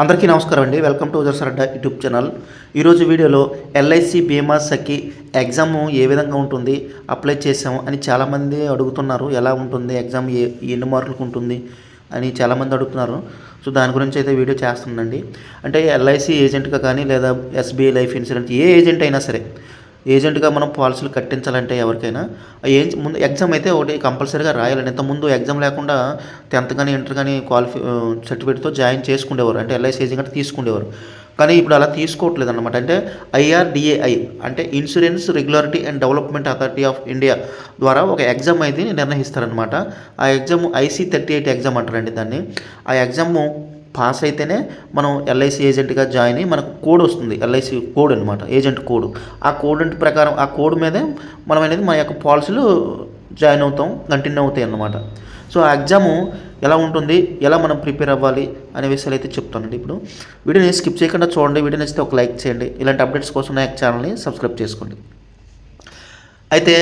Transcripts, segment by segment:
అందరికీ నమస్కారం అండి. వెల్కమ్ టు ఉదర్సరడ్డ యూట్యూబ్ ఛానల్. ఈరోజు వీడియోలో ఎల్ఐసి బీమా సఖి ఎగ్జామ్ ఏ విధంగా ఉంటుంది అప్లై చేసాము అని చాలామంది అడుగుతున్నారు. ఎలా ఉంటుంది ఎగ్జామ్ ఏ ఎన్ని మార్కులకు ఉంటుంది అని చాలామంది అడుగుతున్నారు. సో దాని గురించి అయితే వీడియో చేస్తుందండి అంటే ఎల్ఐసి ఏజెంట్గా కానీ లేదా ఎస్బీఐ లైఫ్ ఇన్సూరెన్స్ ఏ ఏజెంట్ అయినా సరే ఏజెంట్గా మనం పాలసీలు కట్టించాలంటే ఎవరికైనా ఏం ముందు ఎగ్జామ్ అయితే ఒకటి కంపల్సరీగా రాయాలండి ఇంత ముందు ఎగ్జామ్ లేకుండా టెన్త్ కానీ ఇంటర్ కానీ క్వాలిఫై సర్టిఫికేట్తో జాయిన్ చేసుకునేవారు అంటే ఎల్ఐసి ఏజెంట్ అంటే తీసుకునేవారు కానీ ఇప్పుడు అలా తీసుకోవట్లేదు అనమాట అంటే ఐఆర్డిఏఐ అంటే insurance regularity and development authority of India ద్వారా ఒక ఎగ్జామ్ అయితే నిర్ణయిస్తారనమాట ఆ exam IC thirty eight exam అంటారండి దాన్ని. ఆ ఎగ్జామ్ పాస్ అయితేనే మనం ఎల్ఐసి ఏజెంట్గా జాయిన్ అయ్యి మనకు కోడ్ వస్తుంది. ఎల్ఐసి కోడ్ అనమాట ఏజెంట్ కోడ్ ఆ కోడ్ అంటే ప్రకారం ఆ కోడ్ మీదే మనం అనేది మన యొక్క పాలసీలు జాయిన్ అవుతాం కంటిన్యూ అవుతాయి అన్నమాట. సో ఆ ఎగ్జాము ఎలా ఉంటుంది ఎలా మనం ప్రిపేర్ అవ్వాలి అనే విషయాలు అయితే చెప్తానండి ఇప్పుడు. వీడియోని స్కిప్ చేయకుండా చూడండి వీడియో నచ్చితే ఒక లైక్ చేయండి. ఇలాంటి అప్డేట్స్ కోసం నా ఛానల్ని సబ్స్క్రైబ్ చేసుకోండి. అయితే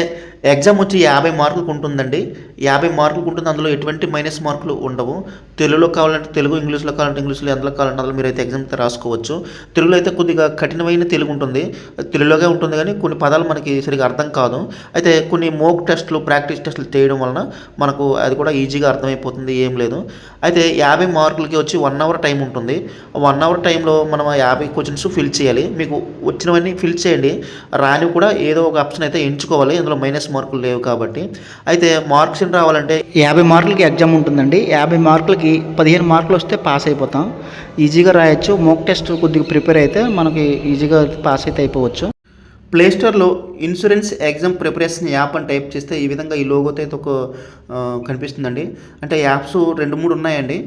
ఎగ్జామ్ వచ్చి యాభై మార్కులకు ఉంటుందండి యాభై మార్కులకు ఉంటుంది అందులో ఎటువంటి మైనస్ మార్కులు ఉండవు. తెలుగులో కావాలంటే తెలుగు ఇంగ్లీష్లో కావాలంటే ఇంగ్లీష్లో ఎందులో కావాలంటే అందులో మీరు అయితే ఎగ్జామ్ అయితే రాసుకోవచ్చు. తెలుగులో అయితే కొద్దిగా కఠినమైన తెలుగు ఉంటుంది. తెలుగులోగా ఉంటుంది కానీ కొన్ని పదాలు మనకి సరిగా అర్థం కాదు. అయితే కొన్ని మోక్ టెస్ట్లు ప్రాక్టీస్ టెస్ట్లు చేయడం వలన మనకు అది కూడా ఈజీగా అర్థమైపోతుంది. ఏం లేదు. అయితే యాభై మార్కులకి వచ్చి వన్ అవర్ టైం ఉంటుంది. వన్ అవర్ టైంలో మనం యాభై క్వశ్చన్స్ ఫిల్ చేయాలి. మీకు వచ్చినవన్నీ ఫిల్ చేయండి. రాని కూడా ఏదో ఒక ఆప్షన్ అయితే ఎంచుకోవాలి. అందులో మైనస్ మార్కులు లేవు కాబట్టి. అయితే మార్క్స్ రావాలంటే? యాభై మార్కులకి ఎగ్జామ్ ఉంటుందండి. యాభై మార్కులకి పదిహేను మార్కులు వస్తే పాస్ అయిపోతాం. ఈజీగా రాయొచ్చు. మోక్ టెస్ట్ కొద్దిగా ప్రిపేర్ అయితే మనకి ఈజీగా పాస్ అయితే అయిపోవచ్చు. ప్లేస్టోర్లో ఇన్సూరెన్స్ ఎగ్జామ్ ప్రిపరేషన్ యాప్ అని టైప్ చేస్తే ఈ విధంగా ఈ లోగోతో అయితే ఒక కనిపిస్తుందండి. అంటే యాప్స్ రెండు మూడు ఉన్నాయండి.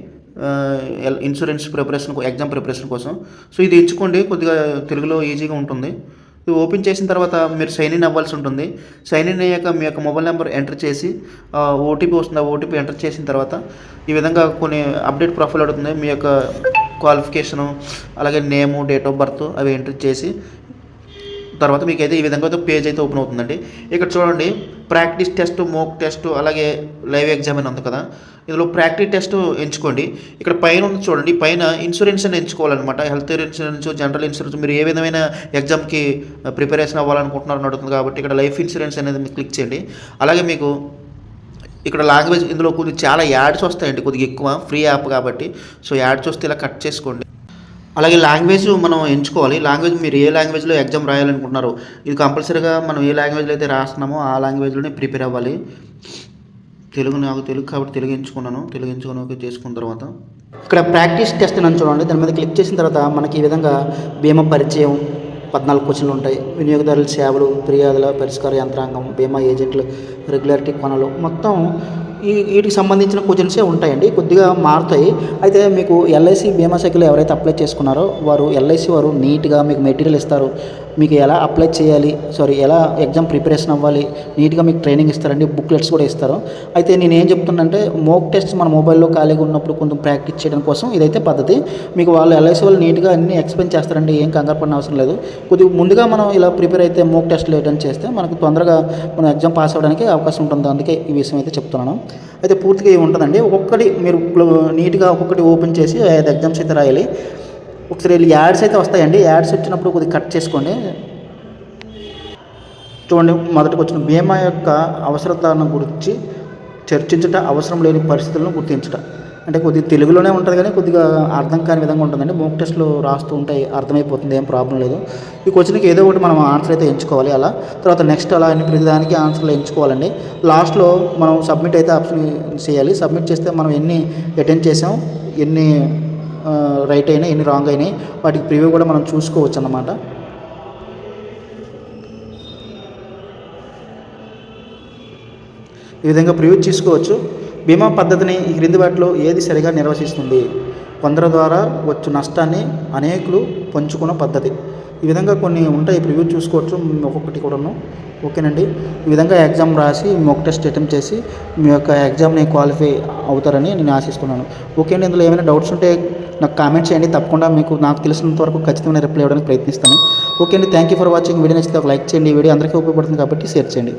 ఇన్సూరెన్స్ ప్రిపరేషన్ ఎగ్జామ్ ప్రిపరేషన్ కోసం. సో ఇది ఎంచుకోండి. కొద్దిగా తెలుగులో ఈజీగా ఉంటుంది. ఇది ఓపెన్ చేసిన తర్వాత మీరు సైన్ ఇన్ అవ్వాల్సి ఉంటుంది. సైన్ ఇన్ అయ్యాక మీ యొక్క మొబైల్ నెంబర్ ఎంటర్ చేసి ఓటీపీ వస్తుంది. ఆ ఓటీపీ ఎంటర్ చేసిన తర్వాత ఈ విధంగా కొన్ని అప్డేట్ ప్రొఫైల్ అడుగుతుంది మీ యొక్క క్వాలిఫికేషను అలాగే నేము డేట్ ఆఫ్ బర్త్ అవి ఎంటర్ చేసి తర్వాత మీకైతే ఈ విధంగా అయితే పేజ్ అయితే ఓపెన్ అవుతుందండి. ఇక్కడ చూడండి ప్రాక్టీస్ టెస్ట్ మోక్ టెస్ట్ అలాగే లైవ్ ఎగ్జామ్ అని ఉంది కదా. ఇందులో ప్రాక్టీస్ టెస్ట్ ఎంచుకోండి. ఇక్కడ పైన ఉంది చూడండి. పైన ఇన్సూరెన్స్ అని ఎంచుకోవాలన్నమాట. హెల్త్ ఇన్సూరెన్స్ జనరల్ ఇన్సూరెన్స్ మీరు ఏ విధమైన ఎగ్జామ్కి ప్రిపరేషన్ అవ్వాలనుకుంటున్నారని అడుగుతుంది కాబట్టి ఇక్కడ లైఫ్ ఇన్సూరెన్స్ అనేది మీరు క్లిక్ చేయండి. అలాగే మీకు ఇక్కడ లాంగ్వేజ్ ఇందులో కొద్దిగా చాలా యాడ్స్ వస్తాయండి. కొద్దిగా ఎక్కువ ఫ్రీ యాప్ కాబట్టి. సో యాడ్స్ వస్తే ఇలా కట్ చేసుకోండి. అలాగే లాంగ్వేజ్ మనం ఎంచుకోవాలి. లాంగ్వేజ్ మీరు ఏ లాంగ్వేజ్లో ఎగ్జామ్ రాయాలనుకుంటున్నారో ఇది కంపల్సరీగా మనం ఏ లాంగ్వేజ్లో అయితే రాస్తున్నామో ఆ లాంగ్వేజ్లోనే ప్రిపేర్ అవ్వాలి. తెలుగు నాకు తెలుగు కాబట్టి తెలుగు ఎంచుకున్నాను. తెలుగు ఎంచుకుని ఓకే చేసుకున్న తర్వాత. ఇక్కడ ప్రాక్టీస్ టెస్ట్ అని చూడండి. దాని మీద క్లిక్ చేసిన తర్వాత మనకి ఈ విధంగా బీమా పరిచయం పద్నాలుగు క్వశ్చన్లు ఉంటాయి. వినియోగదారుల సేవలు ఫిర్యాదుల పరిష్కార యంత్రాంగం బీమా ఏజెంట్లు రెగ్యులారిటీ కొనలు మొత్తం ఈ వీటికి సంబంధించిన క్వశ్చన్సే ఉంటాయండి కొద్దిగా మారుతాయి. అయితే మీకు ఎల్ఐసి బీమా సైకిల్ ఎవరైతే అప్లై చేసుకున్నారో వారు ఎల్ఐసి వారు నీట్గా మీకు మెటీరియల్ ఇస్తారు. మీకు ఎలా అప్లై చేయాలి? సారీ ఎలా ఎగ్జామ్ ప్రిపరేషన్ అవ్వాలి? నీట్గా మీకు ట్రైనింగ్ ఇస్తారండి బుక్లెట్స్ కూడా ఇస్తారు. అయితే నేను ఏం చెప్తున్నానంటే మోక్ టెస్ట్ మన మొబైల్లో ఖాళీగా ఉన్నప్పుడు కొంచెం ప్రాక్టీస్ చేయడం కోసం ఇదైతే పద్ధతి. మీకు వాళ్ళు ఎల్ఐసి వాళ్ళు నీట్గా అన్ని ఎక్స్ప్లెయిన్ చేస్తారండి ఏం కంగారు పడిన అవసరం లేదు. కొద్దిగా ముందుగా మనం ఇలా ప్రిపేర్ అయితే మోక్ టెస్ట్లు వేయడం చేస్తే మనకు తొందరగా మనం ఎగ్జామ్ పాస్ అవ్వడానికి అవకాశం ఉంటుంది. అందుకే ఈ విషయం అయితే చెప్తున్నాను. అయితే పూర్తిగా ఇవి ఉంటుందండి ఒక్కొక్కటి మీరు నీట్గా ఒక్కొక్కటి ఓపెన్ చేసి ఐదు ఎగ్జామ్స్ అయితే రాయాలి ఒకసారి వీళ్ళు యాడ్స్ అయితే వస్తాయండి. యాడ్స్ వచ్చినప్పుడు కొద్దిగా కట్ చేసుకోండి. చూడండి మొదటికి వచ్చిన బీమా యొక్క అవసరతను గురించి చర్చించట అవసరం లేని పరిస్థితులను గుర్తించట. అంటే కొద్దిగా తెలుగులోనే ఉంటుంది కానీ కొద్దిగా అర్థం కాని విధంగా ఉంటుందండి. మోక్ టెస్ట్లు రాస్తూ ఉంటాయి అర్థమైపోతుంది ఏం ప్రాబ్లం లేదు. ఈ క్వశ్చన్కి ఏదో ఒకటి మనం ఆన్సర్ అయితే ఎంచుకోవాలి అలా. తర్వాత నెక్స్ట్ అలా అన్ని ప్రతి దానికి ఆన్సర్లు ఎంచుకోవాలండి. లాస్ట్లో మనం సబ్మిట్ అయితే ఆప్షన్ చేయాలి. సబ్మిట్ చేస్తే మనం ఎన్ని అటెండ్ చేసాం ఎన్ని రైట్ అయినాయి ఎన్ని రాంగ్ అయినాయి వాటికి ప్రివ్యూ కూడా మనం చూసుకోవచ్చు అన్నమాట. ఈ విధంగా ప్రివ్యూ చేసుకోవచ్చు బీమా పద్ధతిని ఈ క్రింది వాటిలో ఏది సరిగా నిర్వహిస్తుంది కొందరి ద్వారా వచ్చు నష్టాన్ని అనేకులు పంచుకున్న పద్ధతి. ఈ విధంగా కొన్ని ఉంటాయి ప్రివ్యూ చూసుకోవచ్చు ఒక్కొక్కటి కూడాను. ఓకేనండి? ఈ విధంగా ఎగ్జామ్ రాసి మొక్ టెస్ట్ అటెంప్ట్ చేసి మీ యొక్క ఎగ్జామ్ని క్వాలిఫై అవుతారని నేను ఆశిస్తున్నాను. ఓకే అండి ఇందులో ఏమైనా డౌట్స్ ఉంటే నాకు కామెంట్ చేయండి. తప్పకుండా మీకు నాకు తెలిసినంత వరకు ఖచ్చితంగా రిప్లై ఇవ్వడానికి ప్రయత్నిస్తాను. ఓకే అండి. Thank you for watching video నచ్చితే ఒక లైక్ చేయండి. వీడియో అందరికీ ఉపయోగపడుతుంది కాబట్టి షేర్ చేయండి.